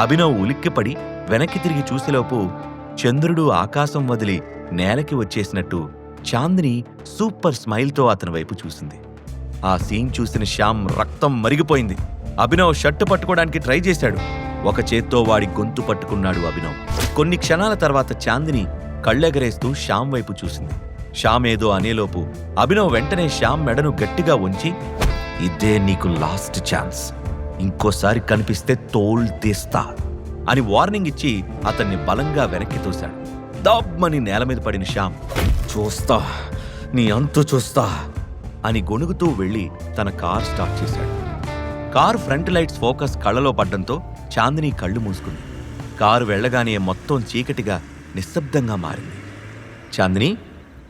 అభినవ్ ఉలిక్కిపడి వెనక్కి తిరిగి చూసేలోపు చంద్రుడు ఆకాశం వదిలి నేలకి వచ్చేసినట్టు చాందిని సూపర్ స్మైల్తో అతని వైపు చూసింది. ఆ సీన్ చూసిన శ్యామ్ రక్తం మరిగిపోయింది. అభినవ్ షర్టు పట్టుకోవడానికి ట్రై చేశాడు. ఒక చేత్తో వాడి గొంతు పట్టుకున్నాడు అభినవ్. కొన్ని క్షణాల తర్వాత చాందిని కళ్ళెగరేస్తూ శ్యామ్ వైపు చూసింది. శ్యామ్ ఏదో అనేలోపు అభినవ్ వెంటనే శ్యామ్ మెడను గట్టిగా ఉంచి ఇదే నీకు లాస్ట్ ఛాన్స్. ఇంకోసారి కనిపిస్తే తోల్ తీస్తా అని వార్నింగ్ ఇచ్చి అతన్ని బలంగా వెనక్కి తోశాడు. దబ్బని నేల మీద పడిన శ్యామ్ చూస్తా నీ అంతు చూస్తా అని గొణుగుతూ వెళ్ళి తన కార్ స్టార్ట్ చేశాడు. కార్ ఫ్రంట్ లైట్స్ ఫోకస్ కళ్ళలో పడ్డంతో చాందిని కళ్ళు మూసుకుంది. కారు వెళ్ళగానే మొత్తం చీకటిగా నిశ్శబ్దంగా మారింది. చాందిని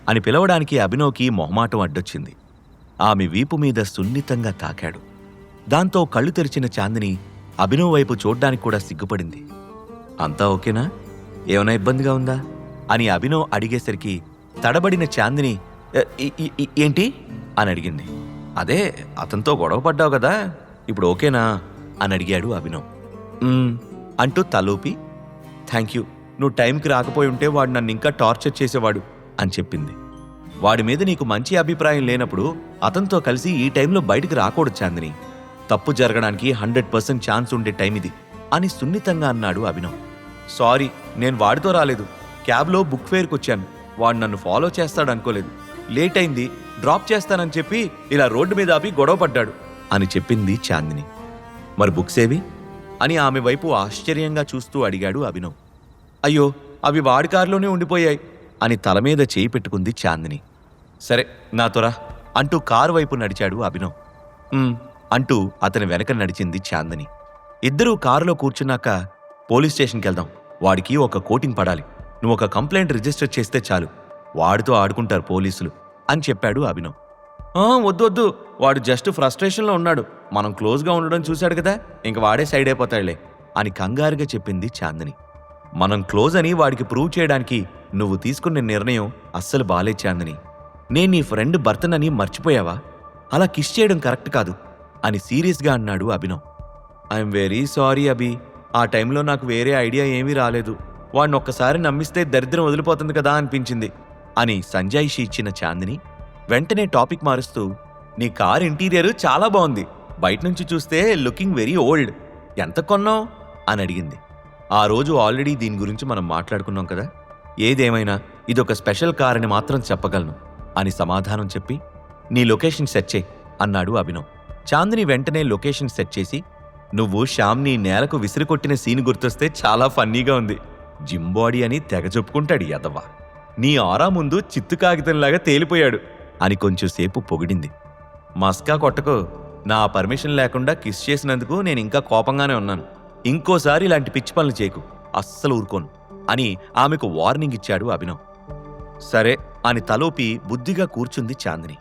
అని పిలవడానికి అభినవ్కి మొహమాటం అడ్డొచ్చింది. ఆమె వీపు మీద సున్నితంగా తాకాడు. దాంతో కళ్ళు తెరిచిన చాందిని అభినవ్ వైపు చూడ్డానికి కూడా సిగ్గుపడింది. అంతా ఓకేనా? ఏమైనా ఇబ్బందిగా ఉందా? అని అభినవ్ అడిగేసరికి తడబడిన చాందిని ఏంటి? అని అడిగింది. అదే అతనితో గొడవ పడ్డావు కదా ఇప్పుడు ఓకేనా? అని అడిగాడు అభినవ్. అంటూ తలూపి థ్యాంక్ యూ నువ్వు టైంకి రాకపోయి ఉంటే వాడు నన్ను ఇంకా టార్చర్ చేసేవాడు అని చెప్పింది. వాడి మీద నీకు మంచి అభిప్రాయం లేనప్పుడు అతనితో కలిసి ఈ టైంలో బయటికి రాకూడదు చాందిని. తప్పు జరగడానికి హండ్రెడ్ పర్సెంట్ ఛాన్స్ ఉండే టైం ఇది అని సున్నితంగా అన్నాడు అభినవ్. సారీ నేను వాడితో రాలేదు. క్యాబ్లో బుక్ ఫేర్కి వచ్చాను. వాడు నన్ను ఫాలో చేస్తాడు అనుకోలేదు. లేట్ అయింది డ్రాప్ చేస్తానని చెప్పి ఇలా రోడ్డు మీద ఆపి గొడవ పడ్డాడు అని చెప్పింది చాందిని. మరి బుక్స్ ఏవి? అని ఆమె వైపు ఆశ్చర్యంగా చూస్తూ అడిగాడు అభినవ్. అయ్యో అవి వాడి కారులోనే ఉండిపోయాయి అని తల మీద చేయి పెట్టుకుంది చాందిని. సరే నాతోరా అంటూ కారు వైపు నడిచాడు అభినవ్. అంటూ అతని వెనక నడిచింది చాందని. ఇద్దరూ కారులో కూర్చున్నాక పోలీస్ స్టేషన్కి వెళ్దాం. వాడికి ఒక కోటింగ్ పడాలి. నువ్వు ఒక కంప్లైంట్ రిజిస్టర్ చేస్తే చాలు. వాడితో ఆడుకుంటారు పోలీసులు అని చెప్పాడు అభినవ్. వద్దు వద్దు. వాడు జస్ట్ ఫ్రస్ట్రేషన్లో ఉన్నాడు. మనం క్లోజ్గా ఉండడం చూశాడు కదా. ఇంక వాడే సైడ్ అయిపోతాడులే అని కంగారుగా చెప్పింది చాందని. మనం క్లోజ్ అని వాడికి ప్రూవ్ చేయడానికి నువ్వు తీసుకున్న నిర్ణయం అస్సలు బాలే చాందని. నేను నీ ఫ్రెండ్ భర్తనని మర్చిపోయావా? అలా కిస్ చేయడం కరెక్ట్ కాదు. అని సీరియస్గా అన్నాడు Abhinav. I'm very sorry Abhi. ఆ టైంలో నాకు వేరే ఐడియా ఏమీ రాలేదు. వాడిని ఒక్కసారి నమ్మిస్తే దరిద్రం వదిలిపోతుంది కదా అనిపించింది అని సంజాయిషి ఇచ్చిన చాందిని వెంటనే టాపిక్ మారుస్తూ నీ కార్ ఇంటీరియర్ చాలా బాగుంది. బయట నుంచి చూస్తే లుకింగ్ వెరీ ఓల్డ్. ఎంత కొన్నావు? అని అడిగింది. ఆ రోజు ఆల్రెడీ దీని గురించి మనం మాట్లాడుకున్నాం కదా. ఏదేమైనా ఇదొక స్పెషల్ కార్ అని మాత్రం చెప్పగలను అని సమాధానం చెప్పి నీ లొకేషన్ సెట్ చేయి అన్నాడు అభినవ్. చాందిని వెంటనే లొకేషన్ సెట్ చేసి నువ్వు శ్యామ్ని నేలకు విసిరికొట్టిన సీన్ గుర్తొస్తే చాలా ఫన్నీగా ఉంది. జిమ్ బాడీ అని తెగ చెప్పుకుంటాడు యదవ. నీ ఆరా ముందు చిత్తు కాగితంలాగా తేలిపోయాడు అని కొంచెంసేపు పొగిడింది. మస్కా కొట్టకు. నా పర్మిషన్ లేకుండా కిస్ చేసినందుకు నేను ఇంకా కోపంగానే ఉన్నాను. ఇంకోసారి ఇలాంటి పిచ్చి పనులు చేయకు. అస్సలు ఊరుకోను అని ఆమెకు వార్నింగ్ ఇచ్చాడు అభినవ్. సరే అని తలోపి బుద్ధిగా కూర్చుంది చాందిని.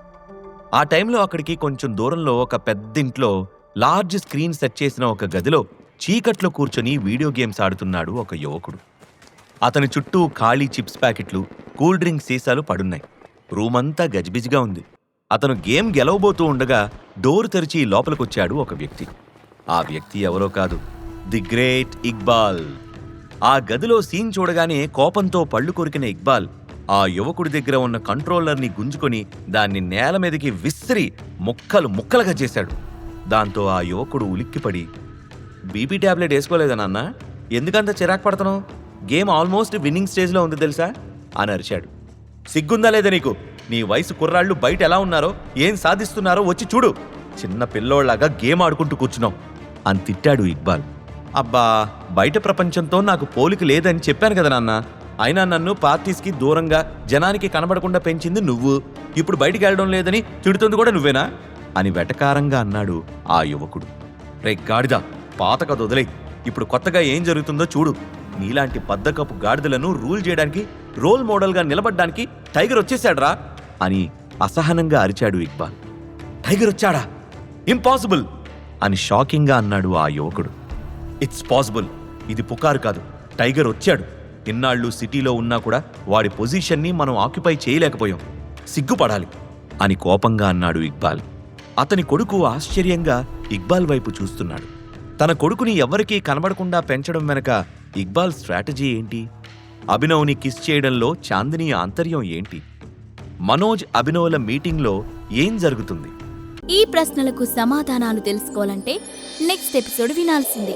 ఆ టైంలో అక్కడికి కొంచెం దూరంలో ఒక పెద్ద ఇంట్లో లార్జ్ స్క్రీన్ సెట్ చేసిన ఒక గదిలో చీకట్లో కూర్చొని వీడియో గేమ్స్ ఆడుతున్నాడు ఒక యువకుడు. అతని చుట్టూ ఖాళీ చిప్స్ ప్యాకెట్లు కూల్ డ్రింక్ సీసాలు పడున్నాయి. రూమంతా గజిబిజిగా ఉంది. అతను గేమ్ గెలవబోతూ ఉండగా డోర్ తెరిచి లోపలికొచ్చాడు ఒక వ్యక్తి. ఆ వ్యక్తి ఎవరో కాదు ది గ్రేట్ ఇక్బాల్. ఆ గదిలో సీన్ చూడగానే కోపంతో పళ్ళు కొరికిన ఇక్బాల్ ఆ యువకుడి దగ్గర ఉన్న కంట్రోలర్ని గుంజుకొని దాన్ని నేల మీదకి విసిరి ముక్కలు ముక్కలుగా చేశాడు. దాంతో ఆ యువకుడు ఉలిక్కిపడి బీపీ టాబ్లెట్ వేసుకోలేదా నాన్న? ఎందుకంత చిరాకు పడుతున్నావు? గేమ్ ఆల్మోస్ట్ విన్నింగ్ స్టేజ్లో ఉంది తెలుసా? అని అరిచాడు. సిగ్గుందా లేదా నీకు? నీ వయసు కుర్రాళ్ళు బయట ఎలా ఉన్నారో ఏం సాధిస్తున్నారో వచ్చి చూడు. చిన్న పిల్లోళ్ళాగా గేమ్ ఆడుకుంటూ కూర్చున్నాం. అని తిట్టాడు ఇక్బాల్. అబ్బా బయట ప్రపంచంతో నాకు పోలిక లేదని చెప్పాను కదా నాన్న. అయినా నన్ను పార్టీస్కి దూరంగా జనానికి కనబడకుండా పెంచింది నువ్వు. ఇప్పుడు బయటికి వెళ్ళడం లేదని తిడుతుంది కూడా నువ్వేనా? అని వెటకారంగా అన్నాడు ఆ యువకుడు. రే గాడిద పాత కథ వదిలే. ఇప్పుడు కొత్తగా ఏం జరుగుతుందో చూడు. నీలాంటి బద్దకపు గాడిదలను రూల్ చేయడానికి రోల్ మోడల్గా నిలబడ్డానికి టైగర్ వచ్చేసాడ్రా అని అసహనంగా అరిచాడు ఇక్బాల్. టైగర్ వచ్చాడా? ఇంపాసిబుల్! అని షాకింగ్గా అన్నాడు ఆ యువకుడు. It's possible. ఇది పుకారు కాదు. టైగర్ వచ్చాడు. ఇన్నాళ్ళు సిటీలో ఉన్నా కూడా వాడి పొజిషన్ని మనం ఆక్యుపై చేయలేకపోయాం. సిగ్గుపడాలి అని కోపంగా అన్నాడు ఇక్బాల్. అతని కొడుకు ఆశ్చర్యంగా ఇక్బాల్ వైపు చూస్తున్నాడు. తన కొడుకుని ఎవ్వరికీ కనబడకుండా పెంచడం వెనక ఇక్బాల్ స్ట్రాటజీ ఏంటి? అభినవ్ని కిస్ చేయడంలో చాందిని ఆంతర్యం ఏంటి? మనోజ్ అభినవ్ల మీటింగ్లో ఏం జరుగుతుంది? ఈ ప్రశ్నలకు సమాధానాలు తెలుసుకోవాలంటే నెక్స్ట్ ఎపిసోడ్ వినాల్సిందే.